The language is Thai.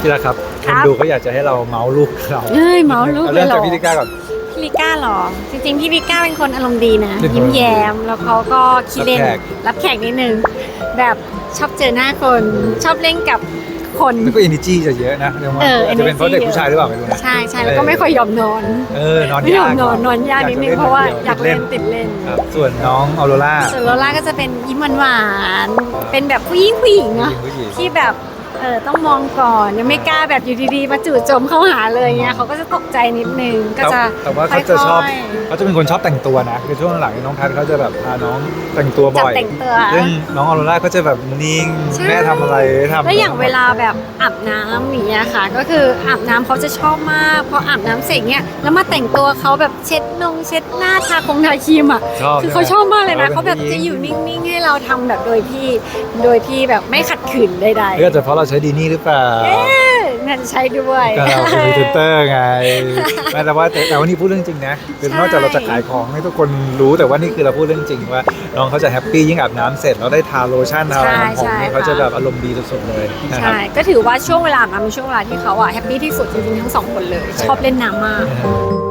ที่รักครับคครับนดูก็อยากจะให้เราเมาส์ลูกเราเฮ้ยเมาลูกเอาเลเริ่ยมเหรจากอพี่ลิก้าก่อน พี่ลิก้าเหรอ จริงๆพี่ลิก้าเป็นคนอารมณ์ดีนะ เป็นคนยิ้มแย้มแล้วเขาก็ขี้เล่น รับแขก รับแขกนิดนึง แบบชอบเจอหน้าคน ชอบเล่นกับคน แล้วก็ energy จะเยอะนะเรียกว่าเอออาจจะเป็นเพราะ energy เด็กผู้ชายหรือเปล่าไม่รู้นะ ใช่ใช่แล้วก็ไม่ค่อยยอมนอน เออนอนไม่ยอมยากนอนนอนยากนิดนึงเพราะว่าอยากเล่นติดเล่น ครับส่วนน้องออโรล่าส่วนโลล่าก็จะเป็นยิ้มหวานๆเป็นแบบผู้หญิงผู้หญิงเนาะผู้หญิงที่แบบเออต้องมองก่อนยังไม่กล้าแบบอยู่ดีๆ มาจู่โจมเข้าหาเลยเงี้ยเขาก็จะตกใจนิดนึงก็จะแต่ว่าเขาจะชอบค่ยเขาจะเป็นคนชอบแต่งตัวนะคือช่วงหลังน้องแพทเขาจะแบบพาน้องแต่งตัวๆจับบ่อยแต่งตัว ซึ่งน้องออโรล่าก็จะแบบนิ่งใช่แม่ทำอะไรทำแล้วอย่างเวลาแบบอาบน้ำอย่างเงี้ยค่ะ ก็คืออาบน้ำเขาจะชอบมากพออาบน้ำเสร็จเงี้ยแล้วมาแต่งตัวเขาแบบเช็ดนงเช็ดหน้าทาคงทาครีมอะชอบคือเขาชอบมากเลยนะป็เขาแบบผู้หจะญิงอยู่นิ่งๆให้เราทำแบบโดยที่โดยที่แบบไม่ขัดขืนใดเออแต่เพราะเราใช้ดีนี่หรือเปล่าๆเอ๊ะนั่นใช้ด้วยก็เราเป็นพรีเซนเตอร์ไงแม้แต่ว่าแต่แต่วันนี้พูดเรื่องจริงนะคือนอกจากเราจะขายของให้ทุกคนรู้แต่ว่านี่คือเราพูดเรื่องจริงว่าน้องเขาจะแฮปปี้ยิ่งอาบน้ำเสร็จแล้วได้ทาโลชั่นทาอะไรของผมนี่เขาจะแบบอารมณ์ดีสุดๆเลยนะครับ ใช่ ก็ถือว่าช่วงเวลาอาบน้ำเป็นช่วงเวลาที่เขาอะแฮปปี้ที่สุดจริงๆทั้งสองคนเลย ชอบเล่นน้ำมากนะครับ